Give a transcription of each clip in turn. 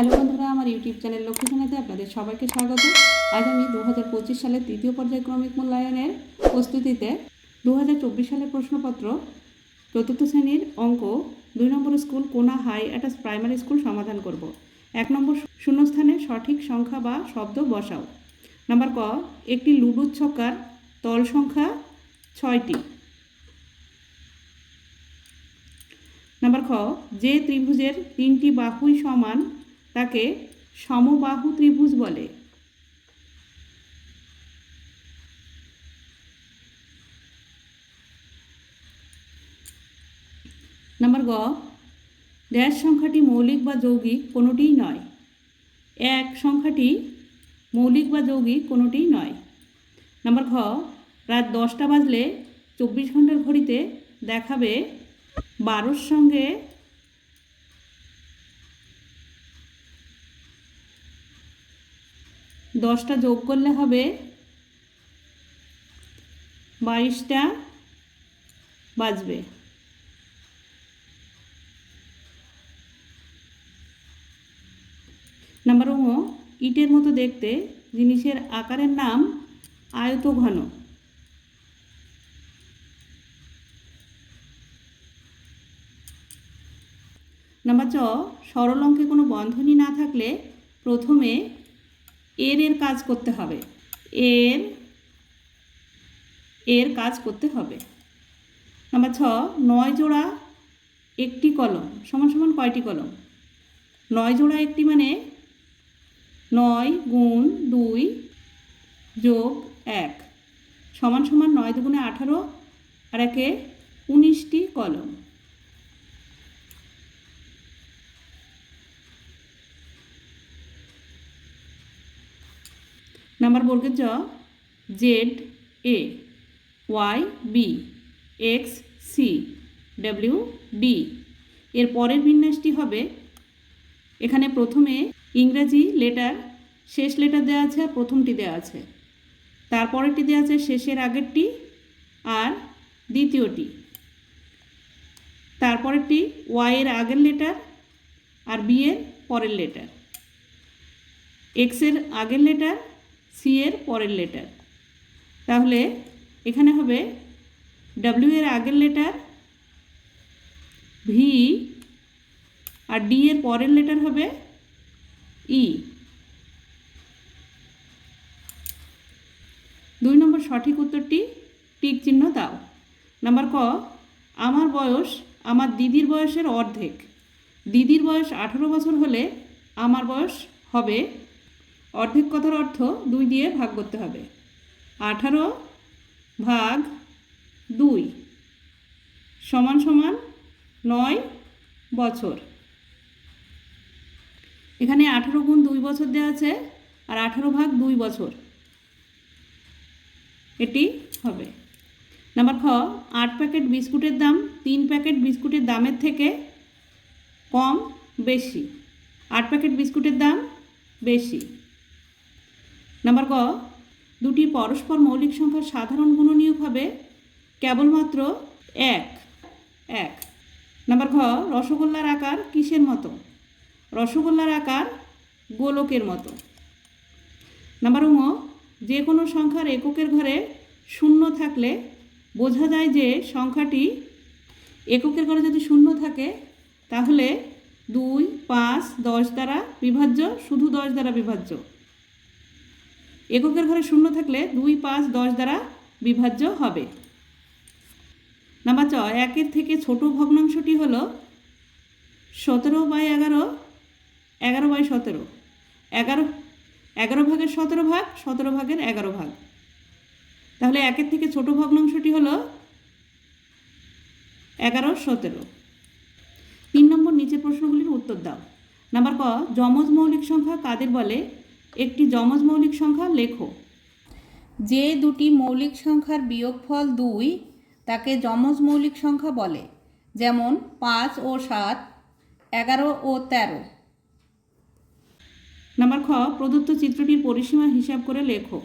Hello বন্ধুরা, আমার YouTube channel লক্ষ্মীখানাতে আপনাদের সবাইকে স্বাগত। আজ আমি দু হাজার পঁচিশ সালের তৃতীয় পর্যায় ক্রমিক মূল্যায়নের প্রস্তুতিতে দু হাজার চব্বিশ সালের প্রশ্নপত্র, চতুর্থ শ্রেণির অঙ্ক, দুই নম্বর স্কুল কোনা হাই অ্যাটাস প্রাইমারি স্কুল সমাধান করব। এক নম্বর শূন্যস্থানে সঠিক সংখ্যা বা শব্দ বসাও। নাম্বার ক, একটি লুডুর ছক্কার তল সংখ্যা ছয়টি। নাম্বার খ, যে ত্রিভুজের তিনটি বাহুই সমান তাকে সমবাহু ত্রিভুজ বলে। নাম্বার গ, ড্যাশ সংখ্যাটি মৌলিক বা যৌগিক কোনোটিই নয়। এক, সংখ্যাটি মৌলিক বা যৌগিক কোনোটিই নয়। নাম্বার ঘ, রাত দশটা বাজলে চব্বিশ ঘণ্টার ঘড়িতে দেখাবে বারোর সঙ্গে দশটা যোগ করলে হবে বাইশটা বাজবে। নাম্বার ও, ইটের মতো দেখতে জিনিসের আকারের নাম আয়ত ঘন। নাম্বার চ সরল অঙ্কে কোনো বন্ধনী না থাকলে প্রথমে এর এর কাজ করতে হবে। এর এর কাজ করতে হবে। নাম্বার ছ, নয় জোড়া একটি কলম, সমান সমান কয়টি কলম? নয় জোড়া একটি মানে নয় গুণ দুই যোগ এক। সমান সমান নয় দুগুণে আঠারো আর একে উনিশটি কলম। নাম্বার বর্গের জ Z A Y B X C W D এর পরের বিন্যাসটি হবে, এখানে প্রথমে ইংরেজি লেটার, শেষ লেটার দেওয়া আছে আর প্রথমটি দেওয়া আছে। তারপরেরটি দেওয়া আছে শেষের আগেরটি আর দ্বিতীয়টি। তারপরেরটি ওয়াইয়ের আগের লেটার আর বি এর পরের লেটার। এক্সের আগের লেটার সি এর পরের লেটার তাহলে এখানে হবে ডাব্লিউ এর আগের লেটার ভি আর ডি এর পরের লেটার হবে ই দুই নম্বর সঠিক উত্তরটি টিক চিহ্ন দাও। নাম্বার ক, আমার বয়স আমার দিদির বয়সের অর্ধেক। দিদির বয়স আঠেরো বছর হলে আমার বয়স হবে অর্ধেক কথার অর্থ দুই দিয়ে ভাগ করতে হবে। আঠারো ভাগ দুই সমান সমান নয় বছর। এখানে আঠারো গুণ দুই বছর দেওয়া আছে আর আঠারো ভাগ দুই বছর। এটি হবে। নাম্বার খ, আট প্যাকেট বিস্কুটের দাম তিন প্যাকেট বিস্কুটের দামের থেকে কম বেশি। আট প্যাকেট বিস্কুটের দাম বেশি। নাম্বার ক দুটি পরস্পর মৌলিক সংখ্যার সাধারণ গুণনীয়ক হবে কেবলমাত্র এক এক। নাম্বার খ, রসগোল্লার আকার কিসের মতো? রসগোল্লার আকার গোলকের মতো। নাম্বার উম যে কোনো সংখ্যার এককের ঘরে শূন্য থাকলে বোঝা যায় যে সংখ্যাটি এককের ঘরে যদি শূন্য থাকে, তাহলে দুই, পাঁচ, দশ দ্বারা বিভাজ্য, শুধু দশ দ্বারা বিভাজ্য। এককের ঘরে শূন্য থাকলে দুই, পাঁচ, দশ দ্বারা বিভাজ্য হবে। নাম্বার চ একের থেকে ছোট ভগ্নাংশটি হল সতেরো বাই এগারো এগারো বাই সতেরো। এগারো এগারো ভাগের সতেরো ভাগ, সতেরো ভাগের এগারো ভাগ। তাহলে একের থেকে ছোট ভগ্নাংশটি হলো এগারো, সতেরো। তিন নম্বর নিচের প্রশ্নগুলির উত্তর দাও। নাম্বার ক, যমজ মৌলিক সংখ্যা কাদের বলে? একটি যমজ মৌলিক সংখ্যা লেখো। যে দুটি মৌলিক সংখ্যার বিয়োগফল দুই তাকে যমজ মৌলিক সংখ্যা বলে যেমন পাঁচ ও সাত এগারো ও তেরো। নাম্বার খ প্রদত্ত চিত্রটির পরিসীমা হিসাব করে লেখো।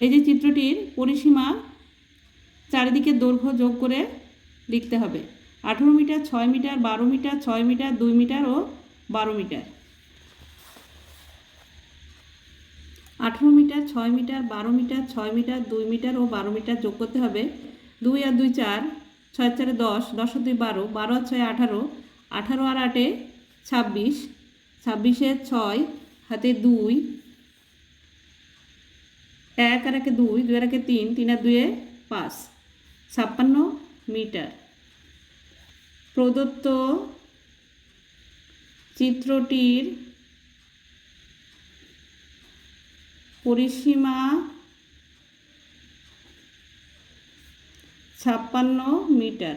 এই যে চিত্রটির পরিসীমা চারিদিকে দৈর্ঘ্য যোগ করে লিখতে হবে। আঠেরো মিটার ছয় মিটার বারো মিটার ছয় মিটার দুই মিটার ও বারো মিটার। আঠেরো মিটার, ছয় মিটার, বারো মিটার, ছয় মিটার, দুই মিটার ও বারো মিটার যোগ করতে হবে। দুই আর দুই চার, ছয় চারে দশ দশ দুই বারো বারো আর ছয় আঠারো আঠারো আর আটে ছাব্বিশ, ছাব্বিশে ছয়, হাতে দুই, এক আর একে দুই দুই আর একে তিন তিন আর দুয়ে পাঁচ, ছাপ্পান্ন মিটার। প্রদত্ত চিত্রটির পরিসীমা ছাপ্পান্ন মিটার।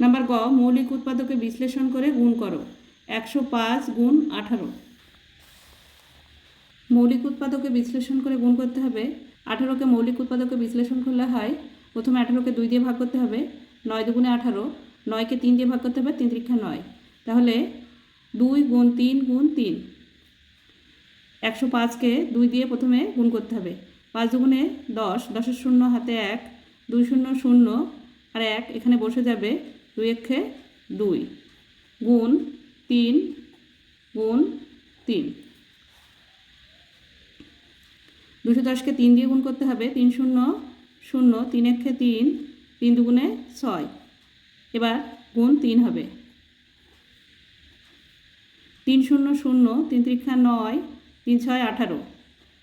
নাম্বার গ, মৌলিক উৎপাদকে বিশ্লেষণ করে গুণ করো। একশো পাঁচ গুণ আঠারো। মৌলিক উৎপাদকে বিশ্লেষণ করে গুণ করতে হবে। আঠারোকে মৌলিক উৎপাদকে বিশ্লেষণ করলে হয়, প্রথমে আঠারোকে দুই দিয়ে ভাগ করতে হবে। নয় দুগুণে আঠারো, নয়কে তিন দিয়ে ভাগ করতে হবে, তিন ত্রিক্ষা নয়। তাহলে দুই গুণ তিন গুণ তিন। একশো পাঁচকে দুই দিয়ে প্রথমে গুণ করতে হবে। পাঁচ দুগুণে দশ, দশের শূন্য হাতে এক, দুই শূন্য শূন্য আর এক এখানে বসে যাবে দুই একে দুই। গুণ তিন গুণ তিন। দুশো দশকে তিন দিয়ে গুণ করতে হবে। তিন শূন্য শূন্য, তিন একে তিন তিন দুগুণে ছয়। এবার গুণ তিন হবে। তিন শূন্য শূন্য তিন ত্রিক্ষা নয়, তিন ছয় আঠারো,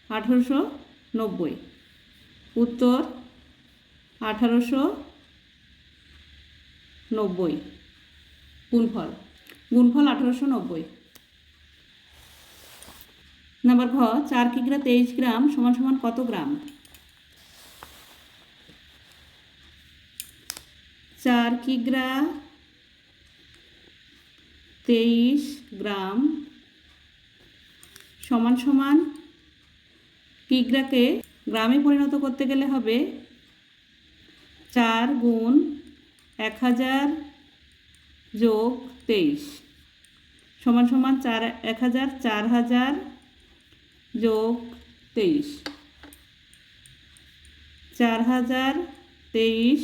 আঠারোশো নব্বই। উত্তর, আঠারোশো নব্বই। গুণফল গুণফল আঠারোশো নব্বই। নাম্বার ঘ, চার কিগ্রা তেইশ গ্রাম সমান সমান কত গ্রাম? চার কিগ্রা তেইশ গ্রাম সমান সমান কিগ্রাকে গ্রামে পরিণত করতে গেলে হবে চার গুণ এক হাজার যোগ তেইশ। সমান সমান চার, এক হাজার চার হাজার যোগ তেইশ। চার হাজার তেইশ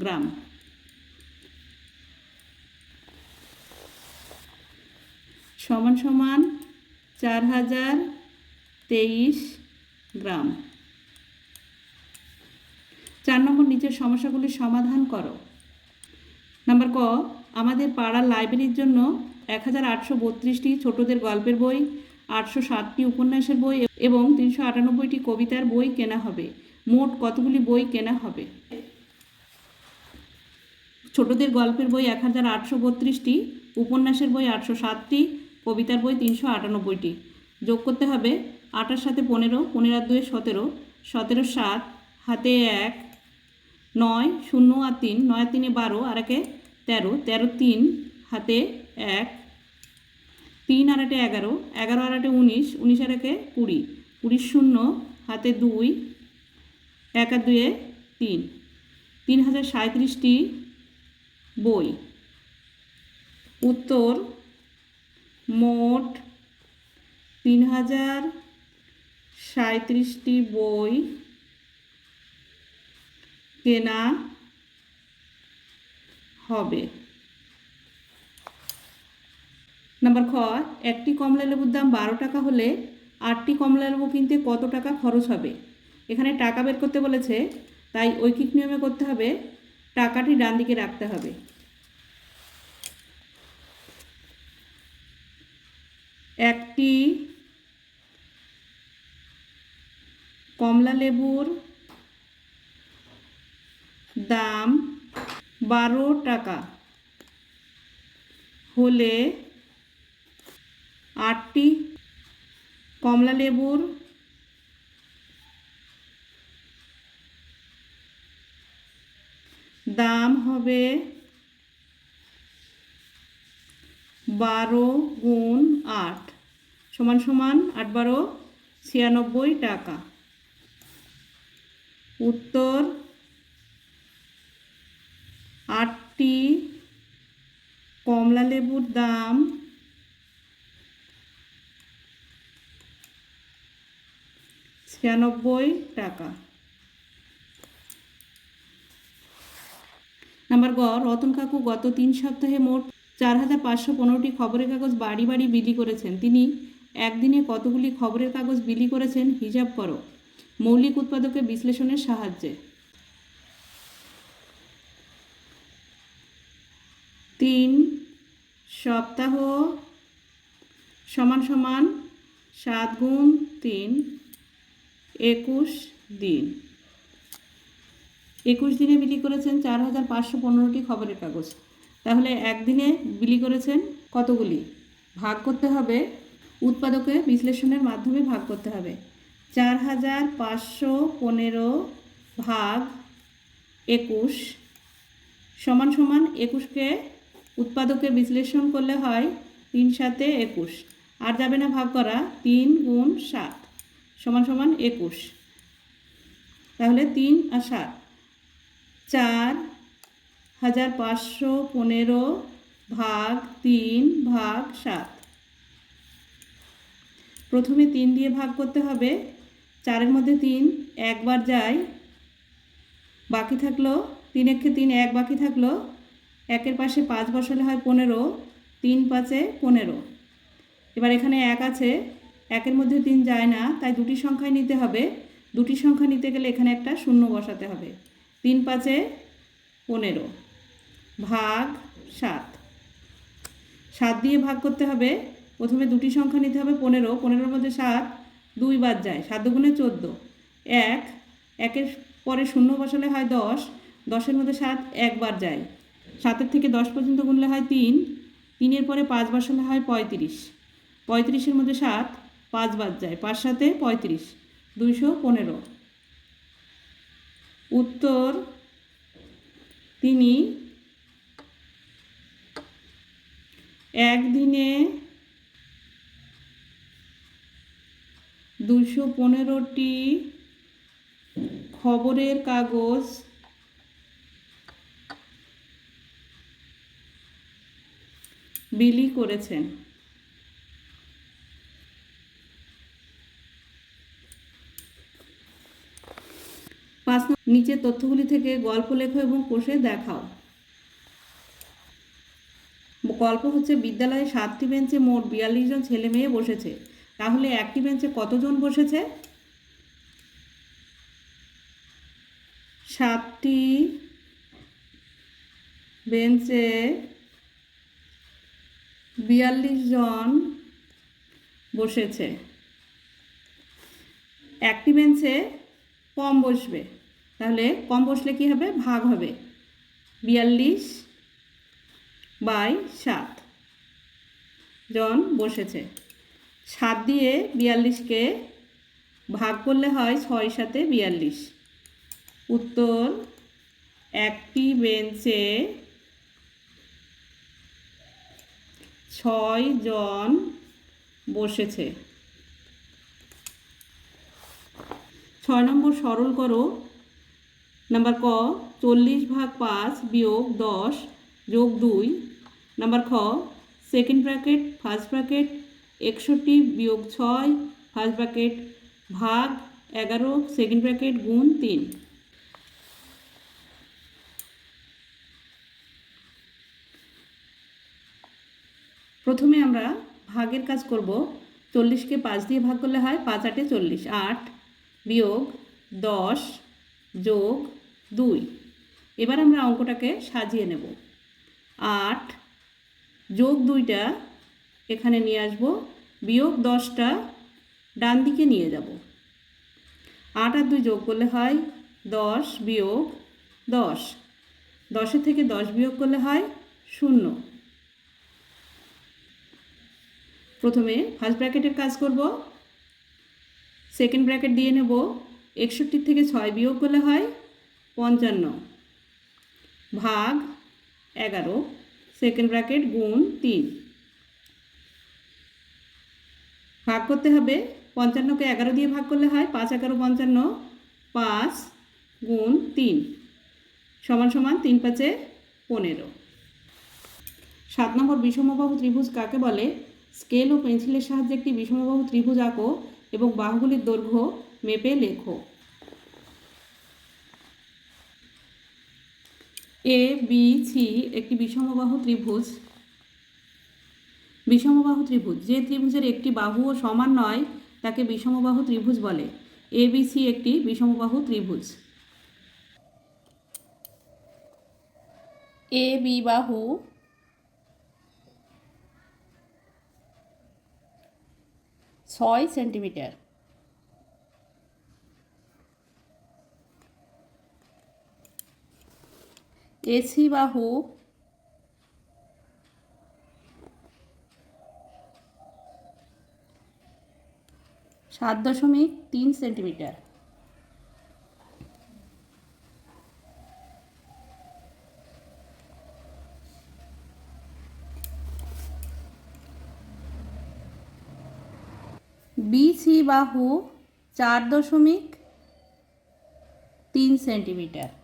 গ্রাম। সমান সমান চার হাজার তেইশ গ্রাম। চার নম্বর নিচের সমস্যাগুলির সমাধান করো। নাম্বার ক, আমাদের পাড়ার লাইব্রেরির জন্য এক হাজার আটশো বত্রিশটি ছোটদের গল্পের বই, আটশো ষাটটি উপন্যাসের বই এবং তিনশো আটানব্বইটি কবিতার বই কেনা হবে। মোট কতগুলি বই কেনা হবে? ছোটদের গল্পের বই এক হাজার আটশো বত্রিশটি, উপন্যাসের বই আটশো সাতটি কবিতার বই তিনশো আটানব্বইটি। যোগ করতে হবে আটার সাথে পনেরো পনেরো আর দুয়ে সতেরো সতেরো সাত, হাতে এক, নয় শূন্য আর তিন, নয় তিনে বারো, আর একে তেরো তেরো তিন, হাতে এক, তিন আর আটে এগারো এগারো আর আটে উনিশ উনিশ আর একে কুড়ি কুড়ি শূন্য, হাতে দুই, এক আর দুয়ে তিন তিন হাজার সাঁত্রিশটি বই। উত্তর মোট তিন হাজার সাঁত্রিশটি বই কেনা হবে। নাম্বার খ, একটি কমলা লেবুর দাম বারো টাকা হলে আটটি কমলা লেবু কিনতে কত টাকা খরচ হবে? এখানে টাকা বের করতে বলেছে, তাই ঐকিক নিয়মে করতে হবে, টাকাটি ডান দিকে রাখতে হবে। একটি কমলা লেবুর দাম বারো টাকা। হলে আটটি কমলা লেবুর দাম হবে বারো গুণ আট। সমান সমান আট বারো ছিয়ানব্বই টাকা। উত্তর, আটটি কমলা লেবুর দাম ছিয়ানব্বই টাকা। নাম্বার গ, রতন কাকু গত তিন সপ্তাহে মোট চার হাজার পাঁচশো পনেরোটি খবরের কাগজ বাড়ি বাড়ি বিলি করেছেন। তিনি একদিনে কতগুলি খবরের কাগজ বিলি করেছেন হিসাব করো। মৌলিক উৎপাদকের বিশ্লেষণের সাহায্যে। তিন সপ্তাহ সমান সমান সাত গুণ তিন, একুশ দিন। একুশ দিনে বিলি করেছেন চার হাজার পাঁচশো পনেরোটি খবরের কাগজ। তাহলে একদিনে বিলি করেছেন কতগুলি? ভাগ করতে হবে, উৎপাদকে বিশ্লেষণের মাধ্যমে ভাগ করতে হবে। চার হাজার পাঁচশো পনেরো ভাগ একুশ সমান সমান একুশকে উৎপাদকে বিশ্লেষণ করলে হয় তিন সাতে একুশ। আর যাবে না ভাগ করা, তিন গুণ সাত সমান সমান একুশ। তাহলে তিন আর সাত। চার হাজার পাঁচশো পনেরো ভাগ তিন ভাগ সাত। প্রথমে তিন দিয়ে ভাগ করতে হবে। চারের মধ্যে তিন একবার যায়। বাকি থাকল তিন একে তিন এক বাকি থাকল। একের পাশে পাঁচ বসালে হয় পনেরো, তিন পাঁচে পনেরো। এবার এখানে এক আছে, একের মধ্যে তিন যায় না, তাই দুটি সংখ্যায় নিতে হবে। দুটি সংখ্যা নিতে গেলে এখানে একটা শূন্য বসাতে হবে। তিন পাঁচে পনেরো। ভাগ সাত। সাত দিয়ে ভাগ করতে হবে, প্রথমে দুটি সংখ্যা নিতে হবে পনেরো, পনেরোর মধ্যে সাত দুই বাদ যায়, সাত দুগুণে চোদ্দ। এক, একের পরে শূন্য বসালে হয় দশ, দশের মধ্যে সাত একবার যায়। সাতের থেকে দশ পর্যন্ত গুনলে হয় তিন, তিনের পরে পাঁচ বসালে হয় পঁয়ত্রিশ। পঁয়ত্রিশের মধ্যে সাত পাঁচ বাদ যায়, পাঁচ সাথে পঁয়ত্রিশ, দুইশো পনেরো। উত্তর তিনি একদিনে দুশো পনেরোটি খবরের কাগজ বিলি করেছেন। পাঁচ নিচের তথ্যগুলি থেকে গল্প লেখো এবং কোষে দেখাও। গল্প হচ্ছে বিদ্যালয়ে সাতটি বেঞ্চে মোট বিয়াল্লিশ জন ছেলে মেয়ে বসেছে। তাহলে একটি বেঞ্চে কতজন বসেছে? সাতটি বেঞ্চে বিয়াল্লিশ জন বসেছে। একটি বেঞ্চে কম বসবে। তাহলে কম বসলে কি হবে? ভাগ হবে। বিয়াল্লিশ বাই সাত। জন বসেছে। সাত দিয়ে বিয়াল্লিশকে ভাগ করলে হয় ছয় সাথে বিয়াল্লিশ। উত্তর, একটি বেঞ্চে ছয় জন বসেছে। ছয় নম্বর সরল করো। নাম্বার ক, চল্লিশ ভাগ পাঁচ বিয়োগ দশ যোগ দুই, নাম্বার খ সেকেন্ড ব্র্যাকেট ফার্স্ট ব্র্যাকেট একষট্টি বিয়োগ ছয় ফার্স্ট ব্র্যাকেট ভাগ এগারো সেকেন্ড ব্র্যাকেট গুণ তিন। প্রথমে আমরা ভাগের কাজ করব, চল্লিশকে পাঁচ দিয়ে ভাগ করলে হয় পাঁচ আটে চল্লিশ, আট বিয়োগ দশ যোগ দুই। এবার আমরা অঙ্কটাকে সাজিয়ে নেব। আট যোগ দুইটা এখানে নিয়ে আসব। বিয়োগ দশটা ডান দিকে নিয়ে যাব। আট আর দুই যোগ করলে হয় দশ বিয়োগ দশ। দশের থেকে দশ বিয়োগ করলে হয় শূন্য। প্রথমে ফার্স্ট ব্র্যাকেটের কাজ করব। সেকেন্ড ব্র্যাকেট দিয়ে নেব। একষট্টির থেকে ছয় বিয়োগ করলে হয় পঞ্চান্ন। ভাগ এগারো সেকেন্ড ব্র্যাকেট গুণ তিন। ভাগ করতে হবে, পঞ্চান্নকে এগারো দিয়ে ভাগ করলে হয়, পাঁচ এগারো পঞ্চান্ন, পাঁচ গুণ তিন, সমান সমান তিন পাঁচে পনেরো। সাত নম্বর বিষমবাহু ত্রিভুজ কাকে বলে? স্কেল ও পেন্সিলের সাহায্যে একটি বিষমবাহু ত্রিভুজ আঁকো এবং বাহুগুলির দৈর্ঘ্য মেপে লেখো। এ বি সি একটি বিষমবাহু ত্রিভুজ। বিষমবাহু ত্রিভুজ, যে ত্রিভুজের একটি বাহুও সমান নয়, তাকে বিষমবাহু ত্রিভুজ বলে। এ বি সি একটি বিষমবাহু ত্রিভুজ। এ বি বাহু। ছয় সেন্টিমিটার। এসি বাহু। সাত দশমিক তিন সেন্টিমিটার। বিসি বাহু চার দশমিক তিন সেন্টিমিটার।